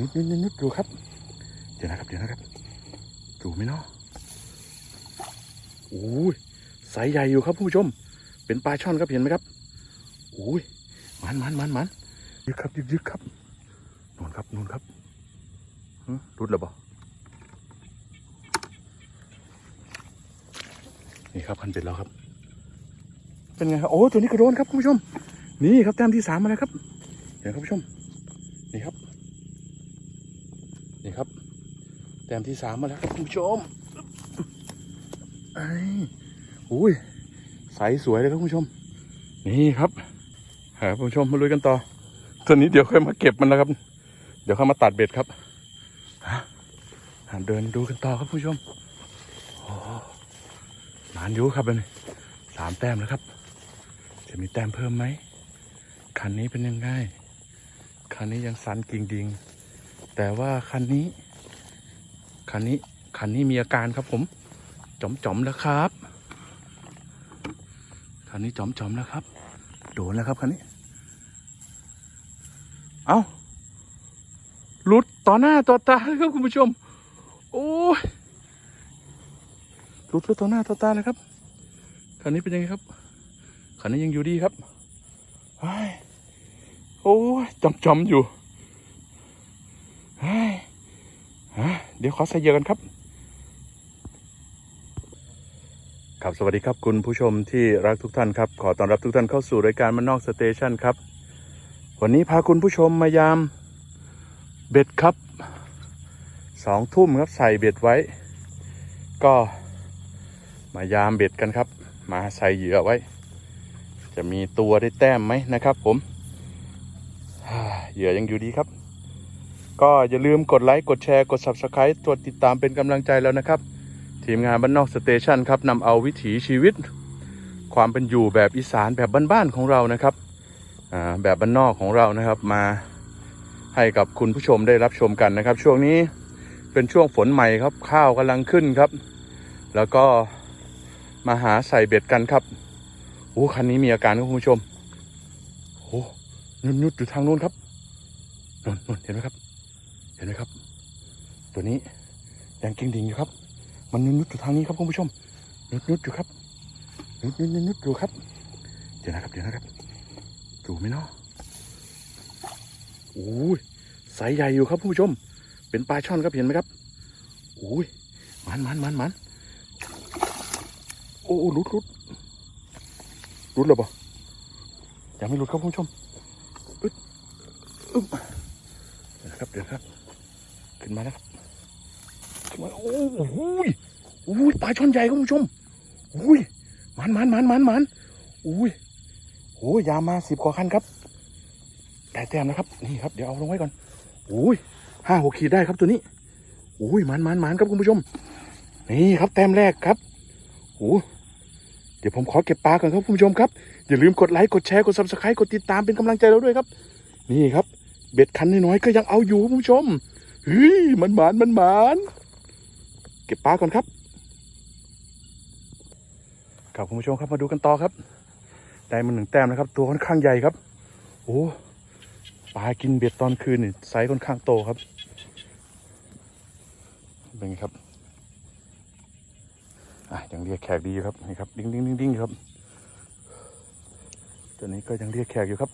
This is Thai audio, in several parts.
นุดนุดนุดดูครับ เดี๋ยวนะครับ เดี๋ยวนะครับดูไหมเนาะโอ้ยไซส์ใหญ่อยู่ครับผู้ชม เป็นปลาช่อนครับเห็นไหมครับโอ้ยมันมันมันมันยึกครับยึกยึกครับนู่นครับนู่นครับหึรุดแล้วบ่านี่ครับพันเป็ดแล้วครับ เป็นไงครับโอ้ตัวนี้กระโดนครับคุณผู้ชม นี่ครับแต้มที่สามมาแล้วครับเห็นครับคุณผู้ชม นี่ครับ นี่ครับ แต้มที่สามมาแล้วครับคุณผู้ชมไอ้อุ้ยใสสวยเลยครับคุณผู้ชม นี่ครับหาคุณผู้ชมมาลุยกันต่อตัวนี้เดี๋ยวค่อยมาเก็บมันนะครับ เดี๋ยวค่อยมาตัดเบ็ดครับฮะเดินดูกันต่อครับคุณผู้ชมโอ้นานอยู่ครับอันนี้สามแต้มแล้วครับ จะมีแต้มเพิ่มไหมคันนี้เป็นยังไงคันนี้ยังสันกิ่งดิง แต่ว่าคันนี้ คันนี้ คันนี้มีอาการครับผม จอมจอมๆแล้วครับ คันนี้จอมจอมๆแล้วครับ โดนแล้วครับคันนี้ เอาหลุดต่อหน้าต่อตาครับคุณผู้ชม โอ้ยหลุดไปต่อหน้าต่อตาเลยครับ คันนี้เป็นยังไงครับ คันนี้ยังอยู่ดีครับโอ้ยจอมจอมๆอยู่เฮ้ยฮะ เดี๋ยวขอใส่เยื่อกันครับ ครับสวัสดีครับคุณผู้ชมที่รักทุกท่านครับ ขอต้อนรับทุกท่านเข้าสู่รายการมันนอกสเตชันครับ วันนี้พาคุณผู้ชมมายามเบ็ดครับสองทุ่มครับใส่เบ็ดไว้ ก็มายามเบ็ดกันครับ มาใส่เหยื่อไว้ จะมีตัวได้แต้มไหมนะครับ ผมฮ่าเหยื่อยังอยู่ดีครับ ก็อย่าลืมกดไลค์ กดแชร์ กด Subscribe ตัวติดตามเป็นกำลังใจแล้วนะครับ ทีมงานบ้านนอกสเตชันครับนำเอาวิถีชีวิต ความเป็นอยู่แบบอีสานแบบบ้านๆของเรานะครับแบบบ้านนอกของเรานะครับมาให้กับคุณผู้ชมได้รับชมกันนะครับ ช่วงนี้เป็นช่วงฝนใหม่ครับ ข้าวกำลังขึ้นครับ แล้วก็มาหาใส่เบ็ดกันครับโอ้คันนี้มีอาการครับคุณผู้ชมโอ้นุดนุดอยู่ทางนู้นครับนู่นนเห็นไหมครับ ห็นไหมครับ ตัวนี้ยังกิ้งดิ่งอยู่ครับ มันนุดนุดอยู่ทางนี้ครับคุณผู้ชมนุดนุดอยู่ครับนุดนุดนุดนุดอยู่ครับ เดี๋ยวนะครับเดี๋ยวนะครับดูไหมเนาะโอ้ยไซส์ใหญ่อยู่ครับคุณผู้ชม เป็นปลาช่อนครับเห็นไหมครับโอ้ยมันมันมันมันโอ้โหลุดลุดหลุดแล้วปะยังไม่ลุดครับคุณผู้ชมอึดอึ๊บเดี๋ยวนะครับเดี๋ยวนะครับ นมาแล้วครับขึ้นมาโอ้โหยโอ้ยปลาช่อนใหญ่ครับคุณผู้ชมโอ้ยมันมันมันมันมันโอ้ยโอ้ยยามาสิบกว่าคันครับแต่แต้มนะครับนี่ครับเดี๋ยวเอาลงไว้ก่อนโอ้ยห้าหกขีดได้ครับตัวนี้โอ้ยมันมันมันครับคุณผู้ชม นี่ครับแต้มแรกครับโอ้เดี๋ยวผมขอเก็บปลาก่อนครับคุณผู้ชมครับ อย่าลืมกดไลค์กดแชร์กด subscribe กดติดตามเป็นกำลังใจเราด้วยครับ นี่ครับ เบ็ดคันน้อยๆก็ยังเอาอยู่คุณผู้ชม เฮ้ยมันหมานมันหมานเก็บปลาก่อนครับครับคุณผู้ชมครับมาดูกันต่อครับ ได้มาหนึ่งแต้มนะครับ ตัวค่อนข้างใหญ่ครับ โอ้ปลากินเบ็ดตอนคืนนี่ไซส์ค่อนข้างโตครับเป็นไงครับอะยังเรียกแขกดีอยู่ครับนี่ครับดิ้งดิ้งดิ้งดิ้งครับตัวนี้ก็ยังเรียกแขกอยู่ครับ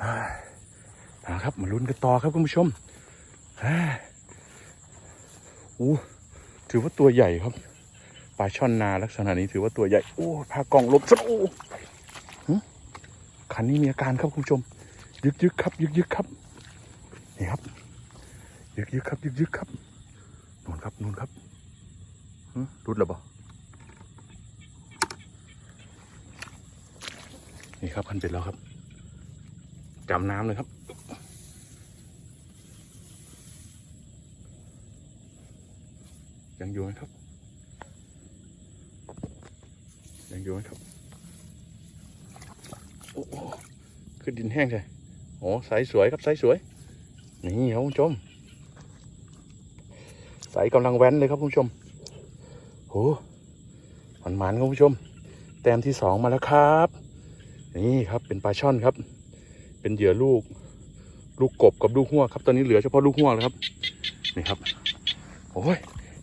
อ่าครับมาลุ้นกันต่อครับคุณผู้ชม อ้ถือว่าตัวใหญ่ครับปลาช่อนนาลักษณะนี้ถือว่าตัวใหญ่ โอ้พากล่องลบซะโอ้หึคันนี้มีอาการครับคุณผู้ชม ยึกยึกครับ ยึกยึกครับนี่ครับ ยึกยึกครับ ยึกยึกครับนู่นครับนู่นครับหึรุดแล้วบ่านี่ครับพันเป็ดแล้วครับจำน้ำเลยครับ ยังอยู่ไหมครับ ยังอยู่ไหมครับ โอ้โหคือดินแห้งใช่โอ้ใสสวยครับใสสวย นี่ครับคุณผู้ชมใสกำลังแว้นเลยครับคุณผู้ชมโหมันมันๆครับคุณผู้ชม แต้มที่สองมาแล้วครับ นี่ครับเป็นปลาช่อนครับ เป็นเหยื่อลูก ลูกกบกับลูกหัวครับ ตอนนี้เหลือเฉพาะลูกหัวแล้วครับ นี่ครับ โอ้ย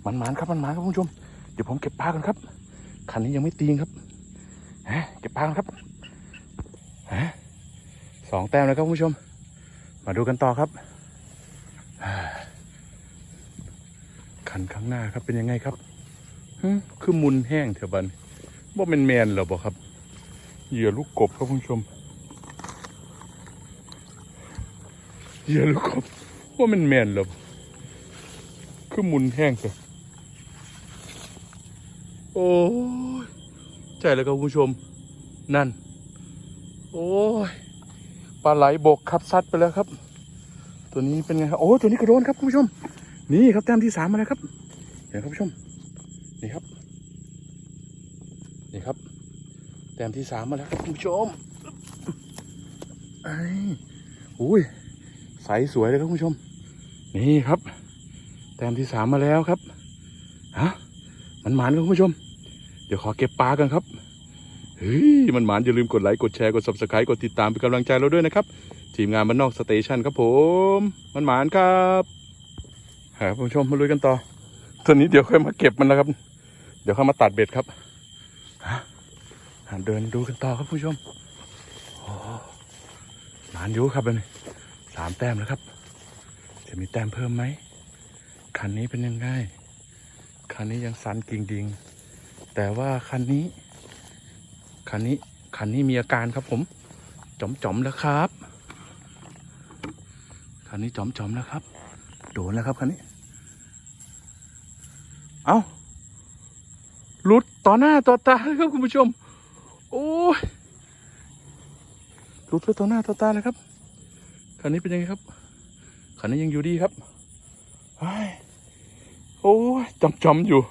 มันหมานครับมันหมานครับคุณผู้ชม เดี๋ยวผมเก็บปลากันครับ คันนี้ยังไม่ตีงครับฮะเก็บปลากันครับฮะสองแต้มแล้วครับคุณผู้ชม มาดูกันต่อครับ คันข้างหน้าครับเป็นยังไงครับคือมุนแห้งเถอะบันว่าเป็นแมนหรอบอกครับ เหยื่อลูกกบครับคุณผู้ชม เหยื่อลูกกบว่ามันแมนหรอคือมุนแห้งเถอะ อ้ยใช่แล้วครับคุณผู้ชมนั่น โอ้ยปลาไหลบกครับซัดไปแล้วครับ ตัวนี้เป็นไงครับโอ้ตัวนี้กระโดนครับคุณผู้ชม นี่ครับแต้มที่สามมาแล้วครับเห็นครับคุณผู้ชมนี่ครับนี่ครับแต้มที่สามมาแล้วครับคุณผู้ชมไอ้อุ้ยใสสวยเลยครับคุณผู้ชม นี่ครับ แต้มที่สามมาแล้วครับฮะมันหมานครับคุณผู้ชม ดี๋ยวขอเก็บปลากันครับเฮ้ยมันหมานอย่าลืมกดไลค์กดแชร์กด subscribe กดติดตามเป็นกำลังใจเราด้วยนะครับ ทีมงานบ้านนอกสเตชันครับผม มันหมานครับครับคุณผู้ชมมาลุยกันต่อตัวนี้เดี๋ยวค่อยมาเก็บมันนะครับ เดี๋ยวค่อยมาตัดเบ็ดครับฮะเดินดูกันต่อครับคุณผู้ชมหมานอยู่ครับอันนี้สามแต้มแล้วครับ จะมีแต้มเพิ่มไหมคันนี้เป็นยังไงคันนี้ยังสันกิ่งดิง แต่ว่าคันนี้ คันนี้ คันนี้มีอาการครับผม จอมจอมๆแล้วครับ คันนี้จอมจอมๆแล้วครับ โดนแล้วครับคันนี้ เอาหลุดต่อหน้าต่อตาเลยครับคุณผู้ชม โอ้ยหลุดไปต่อหน้าต่อตาเลยครับ คันนี้เป็นยังไงครับ คันนี้ยังอยู่ดีครับโอ้ยจอมจอมๆอยู่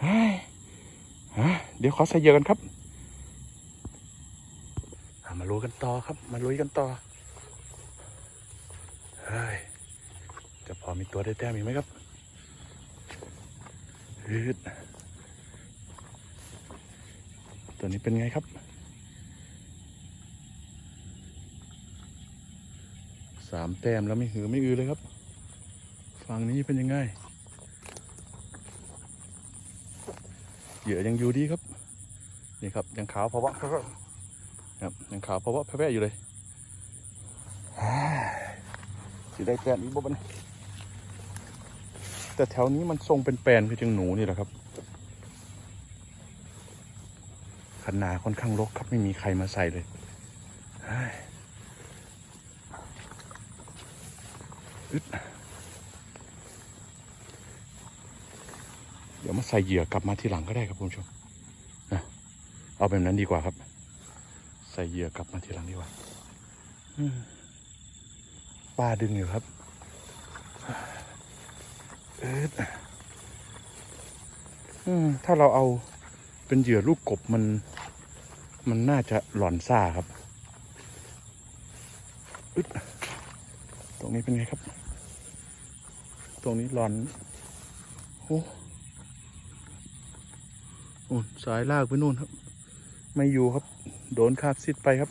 เฮ้ย ฮะ เดี๋ยวขอใส่เยื่อกันครับ มาลุยกันต่อครับ มาลุยกันต่อเฮ้ยจะพอมีตัวได้แต้มอีกไหมครับฮึดตัวนี้เป็นไงครับ สามแต้มแล้วไม่หือไม่อือเลยครับ ฝั่งนี้เป็นยังไงเหยื่อยังอยู่ดีครับ นี่ครับยังขาวเพราะว่าครับยังขาวเพราะว่าแพ้ๆอยู่เลยฮ่าสิได้แกนอีกบ่บันแต่แถวนี้มันทรงเป็นแปลนคือจังหนูนี่แหละครับขนาค่อนข้างรกครับไม่มีใครมาใส่เลยเฮ้ยอึดเดี๋ยวมาใส่เหยื่อกลับมาทีหลังก็ได้ครับคุณผู้ชม เอาแบบนั้นดีกว่าครับ ใส่เหยื่อกลับมาทีหลังดีกว่าปลาดึงอยู่ครับเออถ้าเราเอาเป็นเหยื่อลูกกบมัน มันน่าจะหลอนซ่าครับอึดตรงนี้เป็นไงครับ ตรงนี้หลอนโอ้โอ้สายลากไปนู่นครับ ไม่อยู่ครับ โดนคาบซิดไปครับ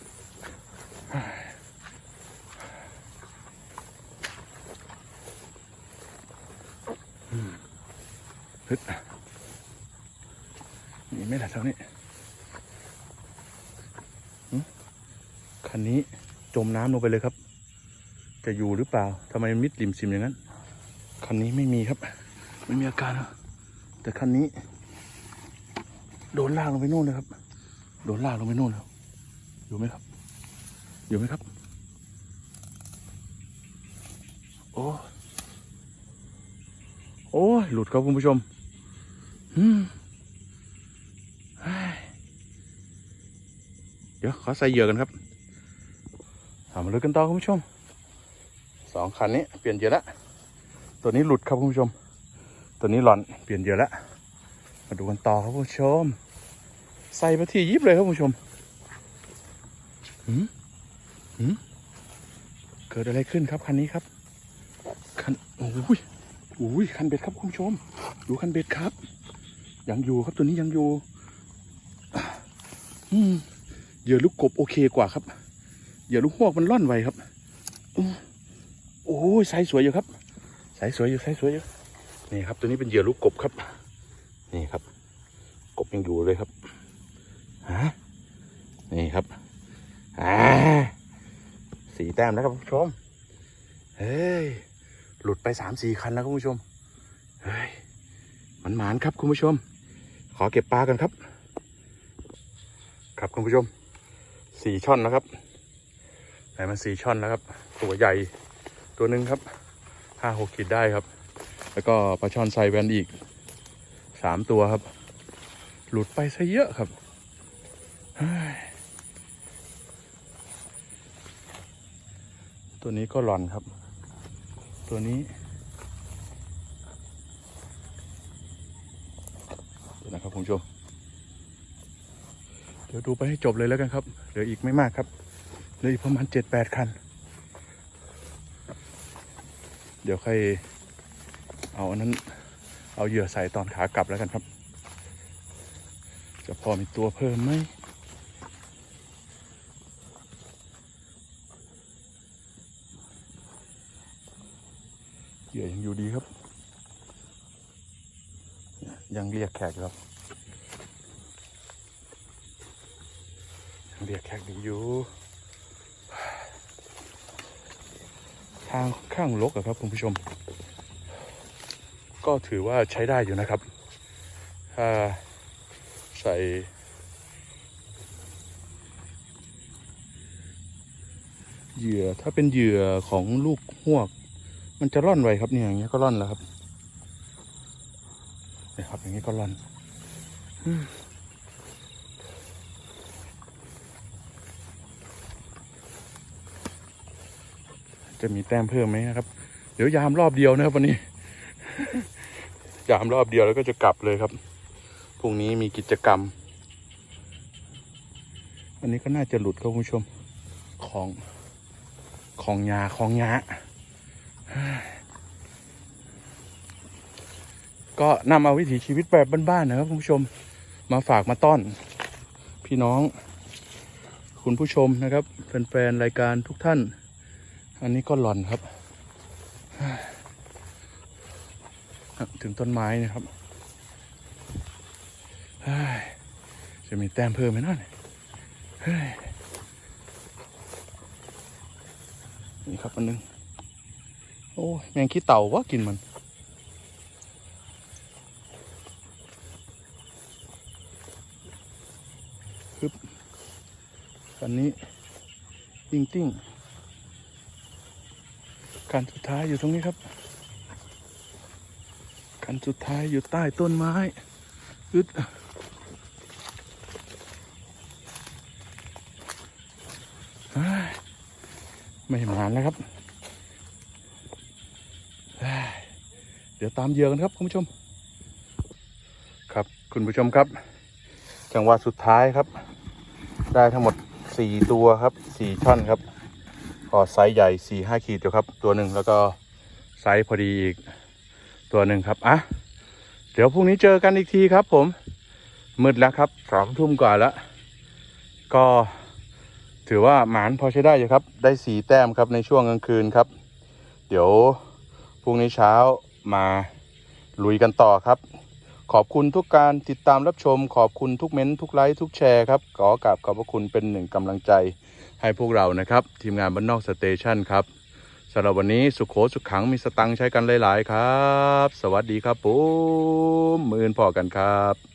ฮึดมีไม่ล่ะเท่านี้คันนี้จมน้ำลงไปเลยครับ จะอยู่หรือเปล่าทำไมมิดริมซิมอย่างนั้น คันนี้ไม่มีครับ ไม่มีอาการ แต่คันนี้ โดนลากลงไปนู่นเลยครับ โดนลากลงไปนู่นครับอยู่ไหมครับ อยู่ไหมครับ โอ้โอ้หลุดครับคุณผู้ชมอืมเฮ้ยเดี๋ยวขอใส่เหยื่อกันครับเอามาเลยกันต่อคุณผู้ชมสองคันนี้เปลี่ยนเหยื่อแล้วตัวนี้หลุดครับคุณผู้ชม ตัวนี้หล่อนเปลี่ยนเหยื่อแล้วมาดูกันต่อครับคุณผู้ชม ใส่ไปที่ยิบเลยครับคุณผู้ชมหืมหืมเกิดอะไรขึ้นครับคันนี้ครับ คันโอ้ยโอ้ยคันเบ็ดครับคุณผู้ชม ดูคันเบ็ดครับ ยังอยู่ครับตัวนี้ยังอยู่อืมเหยื่อลูกกบโอเคกว่าครับเหยื่อลูกหวกมันล่อนไวครับยไซส์สวยอยู่ครับไซส์สวยอยู่ไซส์สวยอยู่นี่ครับ ตัวนี้เป็นเหยื่อลูกกบครับ นี่ครับ กบยังอยู่เลยครับ ฮะนี่ครับอ่าสีแต้มแล้วครับคุณผู้ชม เฮ้ย หลุดไปสามสี่คันแล้วคุณผู้ชม เฮ้ย มันหมานครับคุณผู้ชม ขอเก็บปลากันครับ ครับคุณผู้ชม สี่ช่อนนะครับไหนมันสี่ช่อนแล้วครับ ตัวใหญ่ตัวหนึ่งครับ ห้าหกขีดได้ครับ แล้วก็ปลาช่อนไซแวนอีกสามตัวครับ หลุดไปซะเยอะครับ ตัวนี้ก็หลอนครับ ตัวนี้นะครับคุณผู้ชม เดี๋ยวดูไปให้จบเลยแล้วกันครับ เหลืออีกไม่มากครับ เหลืออีกประมาณเจ็ดแปดคัน เดี๋ยวใค่อยเอาอันนั้น เอาเหยื่อใส่ตอนขากลับแล้วกันครับ จะพอมีตัวเพิ่มไหม เหยื่อยังอยู่ดีครับ ยัง เรียกแขกครับเรียกแขกดีอยู่ทางข้างรกอะครับคุณผู้ชม ก็ถือว่าใช้ได้อยู่นะครับ ถ้าใส่เหยื่อถ้าเป็นเหยื่อของลูกหวก มันจะร่อนไวครับเนี่ยอย่างเงี้ยก็ร่อนแล้วครับ อย่างนี้ก็ร่อนจะมีแต้มเพิ่มไหมนะครับ เดี๋ยวยามรอบเดียวนะครับวันนี้ ยามรอบเดียวแล้วก็จะกลับเลยครับ พรุ่งนี้มีกิจกรรม อันนี้ก็น่าจะหลุดครับคุณผู้ชม ของ ของยาของยา ก็นำเอาวิถีชีวิตแบบบ้านๆนะครับคุณผู้ชมมาฝากมาต้อน พี่น้อง คุณผู้ชมนะครับแฟนๆรายการทุกท่าน อันนี้ก็หล่อนครับ ถึงต้นไม้นะครับจะมีแต้มเพิ่มไหมนั่นนี่ครับอันนึง โอ้ยแมงขี้เต่าวะกินมัน ฮึบอันนี้ติ้งติ้งการสุดท้ายอยู่ตรงนี้ครับ คันสุดท้ายอยู่ใต้ต้นไม้อึดไม่หมานแล้วครับ เดี๋ยวตามเยือกันครับคุณผู้ชม ครับคุณผู้ชมครับ จังหวะสุดท้ายครับ ได้ทั้งหมดสี่ตัวครับสี่ช่อนครับก็ไซส์ใหญ่สี่ห้าขีดอยู่ครับ ตัวหนึ่งแล้วก็ไซส์พอดีอีก ตัวหนึ่งครับอะเดี๋ยวพรุ่งนี้เจอกันอีกทีครับ ผมมืดแล้วครับสองทุ่มกว่าแล้ว ก็ถือว่าหมานพอใช้ได้อยู่ครับ ได้สีแต้มครับในช่วงกลางคืนครับ เดี๋ยวพรุ่งนี้เช้ามาลุยกันต่อครับ ขอบคุณทุกการติดตามรับชม ขอบคุณทุกเม้นทุกไลค์ทุกแชร์ครับขอกราบขอบพระคุณเป็นหนึ่งกำลังใจให้พวกเรานะครับ ทีมงานบ้านนอกสเตชันครับสำหรับวันนี้สุขโขสุขขังมีสตังใช้กันหลาย ๆ ครับ สวัสดีครับผมมืออื่นพอกันครับ